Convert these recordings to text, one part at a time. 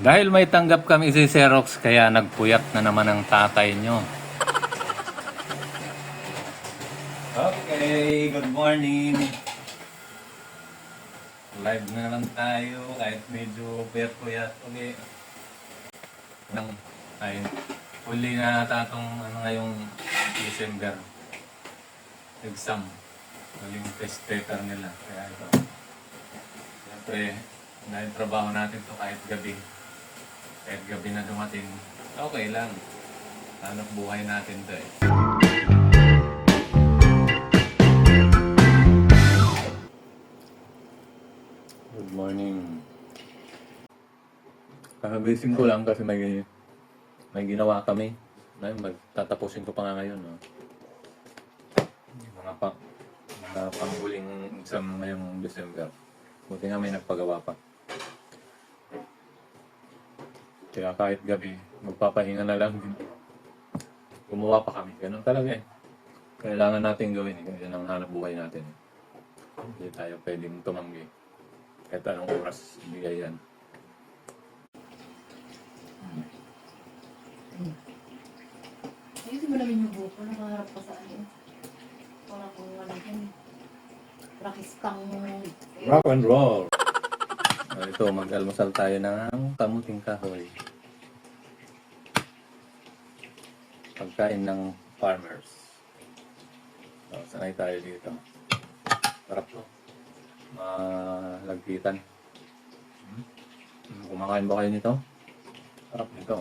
Dahil may tanggap kami si Xerox, kaya nagpuyat na naman ang tatay nyo. Okay, good morning. Live na naman tayo kahit medyo puyat-puyat. Okay. Nang, ay, huli na tatong ano ngayong December exam. Huling test paper nila. Kaya ito. Siyempre, dahil trabaho natin to kahit gabi. Kahit gabi na dumating, okay lang. Hanap buhay natin to eh. Good morning. Kakagising ko lang kasi may may ginawa kami. May magtatapusin ko pa nga ngayon. No? Mga pa mga panghuling exam ngayong December. Buti nga may nagpagawa pa. Kaya kahit gabi, magpapahinga na lang din. Gumawa pa kami. Ganun talaga eh. Kailangan natin gawin eh. Yan ang hanap buhay natin. eh. Hindi tayo pwedeng tumanggi. Kahit anong oras ibigay yan. Ayusin mo namin yung buko, nakaharap ka sa ano. Para kung wala yan. Rakis kang... Rock and roll! Ah, ito, mag-almusal tayo ng kamuting kahoy. Pagkain ng farmers. So, sanay tayo dito. Sarap to. Malagkitan. Hmm? Hmm, Kumakain ba kayo nito? Sarap nito.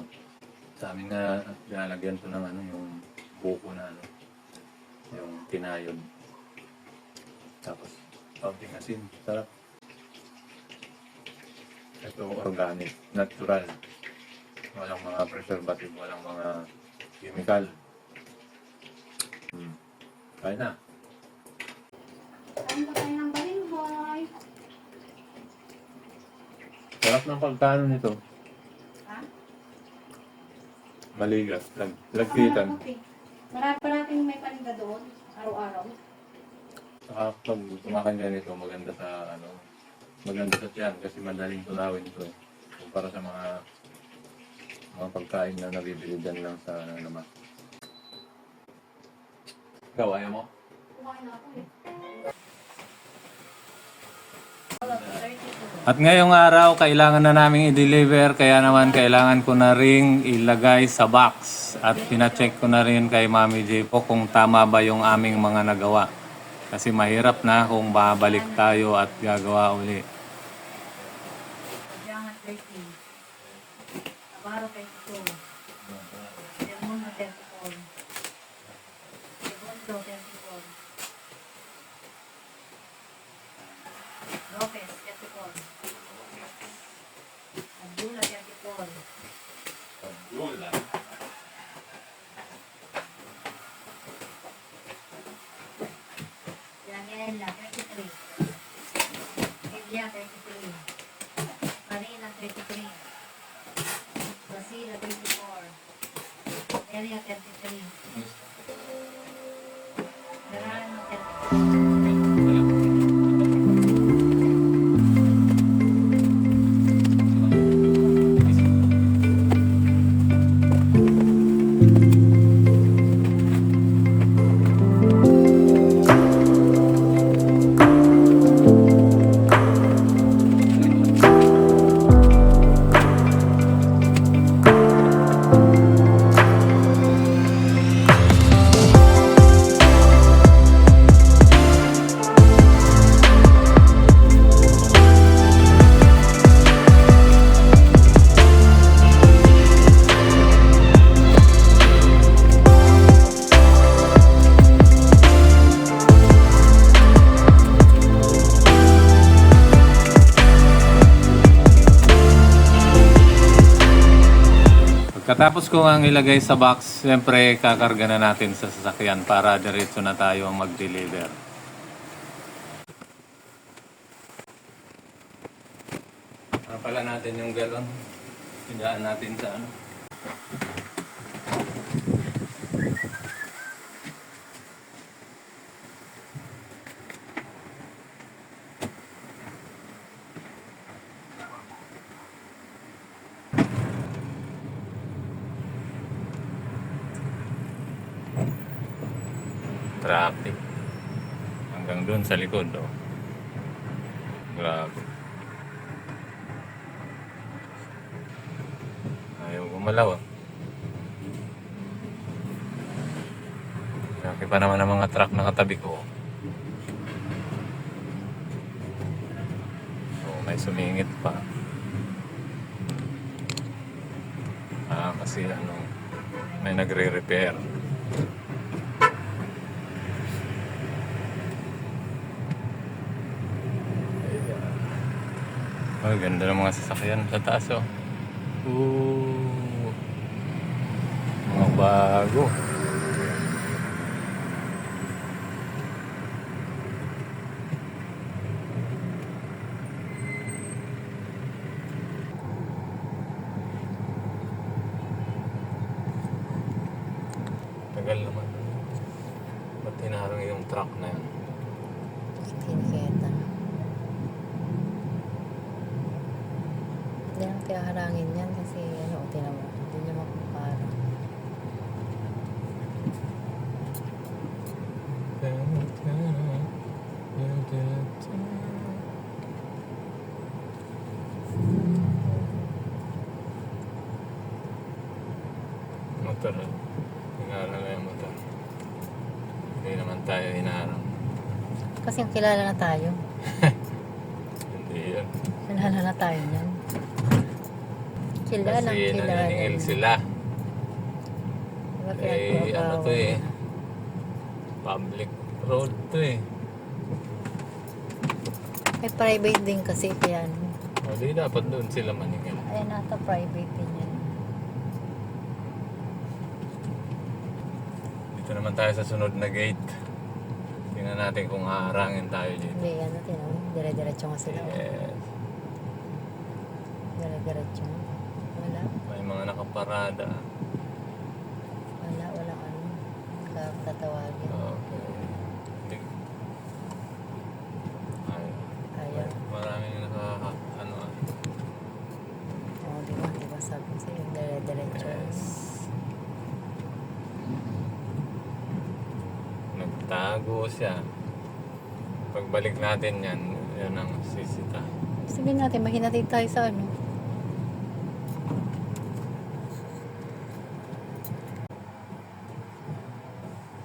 Sa amin nga, lalagyan to ng ano, yung buko na ano. Yung tinayod. Tapos, kaunting asin. Sarap. Ito organic, natural. Walang mga preservative, walang mga chemical. Hmm. Kaya na. Kain pa tayo ng balinghoy. Sarap ng pagkano nito. Ha? Maligas. Lag lagkitan. Okay. Marami pa natin may paninda doon. Araw-araw. Saka pag kumakain ka nito, maganda sa ano, maganda sa tiyan kasi madaling tulawin ito. eh. Kumpara sa mga mga pagkain na nabibili dyan lang sa ano naman. Ikaw, ayaw mo? Kumain na ako eh. At ngayong araw, kailangan na namin i-deliver, kaya naman kailangan ko na ring ilagay sa box. At pinacheck ko na rin kay Mami J po kung tama ba yung aming mga nagawa. Kasi mahirap na kung babalik tayo at gagawa uli. Jangat 24. Elia 33. Verano 33. Pagkatapos ko ang ilagay sa box, siyempre kakarga na natin sa sasakyan para diretso na tayo mag-deliver. Ano pala natin yung galon? Pindaan natin sa ano? Traffic. Hanggang doon sa likod, oh. Grabe. Ayaw gumalaw, ah. Laki pa naman ang mga truck na katabi ko. Oh, may sumingit pa. Ah, kasi ano, may nagre-repair. Ay, ganda ng mga sasakyan sa taas oh. Ooh. Mga bago. Tagal naman. Ba't hinarang yung truck na yun? Kiniketa. Hindi lang kaya harangin yan kasi ano, tinan mo, hindi niya makumpara. Motor. Hinarang na yung motor. Hindi naman tayo hinarang. Kasi ang kilala na tayo. Hindi yan. Kilala na tayo niyan. Kilala, Kasi kilala. naniningil sila. Kaya Eh, ano to eh. Public road to eh. May private din kasi kaya ano. O di dapat doon sila maningil. Ay, nata private din yan. Dito naman tayo sa sunod na gate. Tingnan natin kung haharangin tayo dito. Hindi, ano, tinan. Dire-diretso nga sila. oh. Yes. Dire-diretso. Nakaparada. Wala, wala ano. Katatawagin. Okay. Di- Ay, Ayaw. maraming naka... Ano ah. Oo, di ba? Di ba sabi ko sa'yo, dire-diretso. Yes. Nagtago siya. Pagbalik natin yan, yan ang sisita. Sabihin natin, mahinatid tayo sa ano.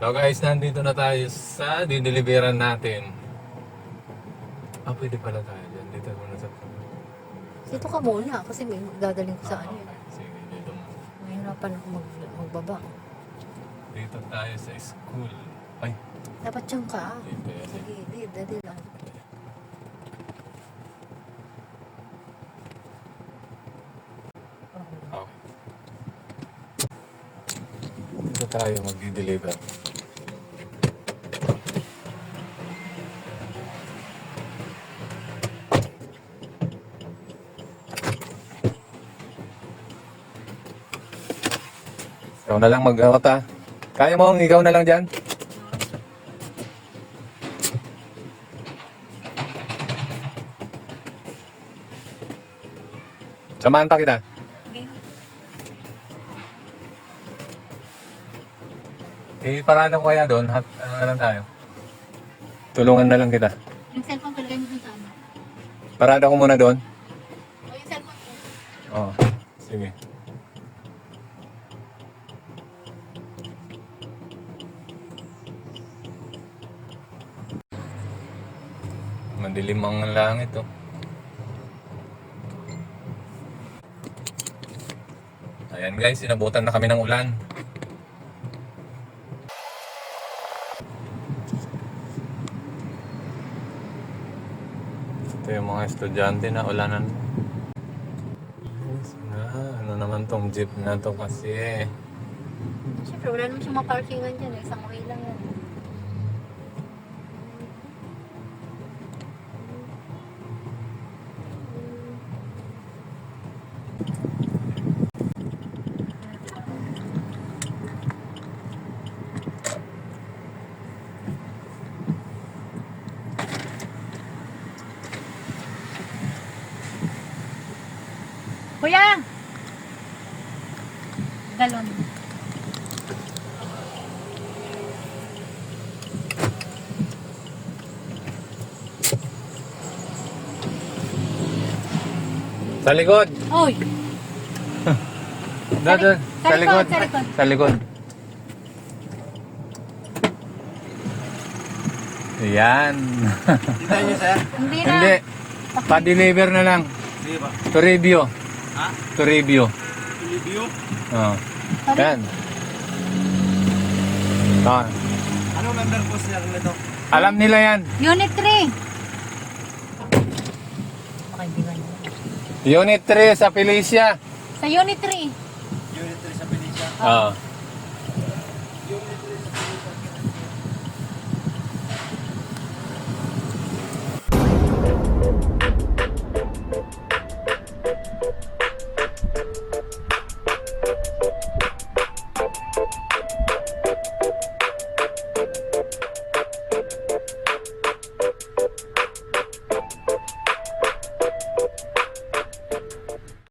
So guys, nandito na tayo sa dideliveran natin. Ah, pwede pala tayo dyan. Dito muna sa... Dito ka muna kasi may dadaling ko sa Ah, ano. okay. Sige, dito muna. Mahirapan ako mag, magbaba. Dito tayo sa school. Ay, Dapat dyan ka. dito yan. Sa gilid, dali lang. Okay. Dito tayo mag-deliver. Ikaw na lang mag-out ha. Kaya mo, ikaw na lang dyan. Samahan pa kita. Eh, parada ko kaya doon. Hat, ano na lang tayo. Tulungan na lang kita. Yung cellphone mo dun sa ano. Parada ko muna doon. Madilim ang langit oh. Ayan guys, inabutan na kami ng ulan. Ito yung mga estudyante na ulanan. Na, ano naman tong jeep na to kasi. Siyempre, wala naman siyang maparkingan dyan. eh. Isang way lang yan. Sayang! Galon. Sa likod. Oy! Doon, doon. Sa likod. Sa likod. Sa likod. Ayan. Kita niyo, sir? Hindi na. Hindi. Pa-deliver na lang. Hindi ba? To review. Ha? To review. Review? Oh. Sabi- Yan. Oh. Ano number po sir nito? Alam nila yan. Unit 3. Okay, di ba na? Unit 3 sa Felicia. Sa Unit 3. Unit 3 sa Peninsula. Oh.